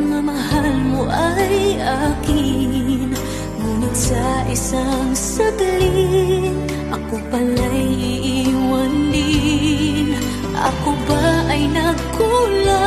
pagmamahal mo ay akin Ngunit sa isang saglit Ako pala'y iiwan din Ako ba ay nagkulang?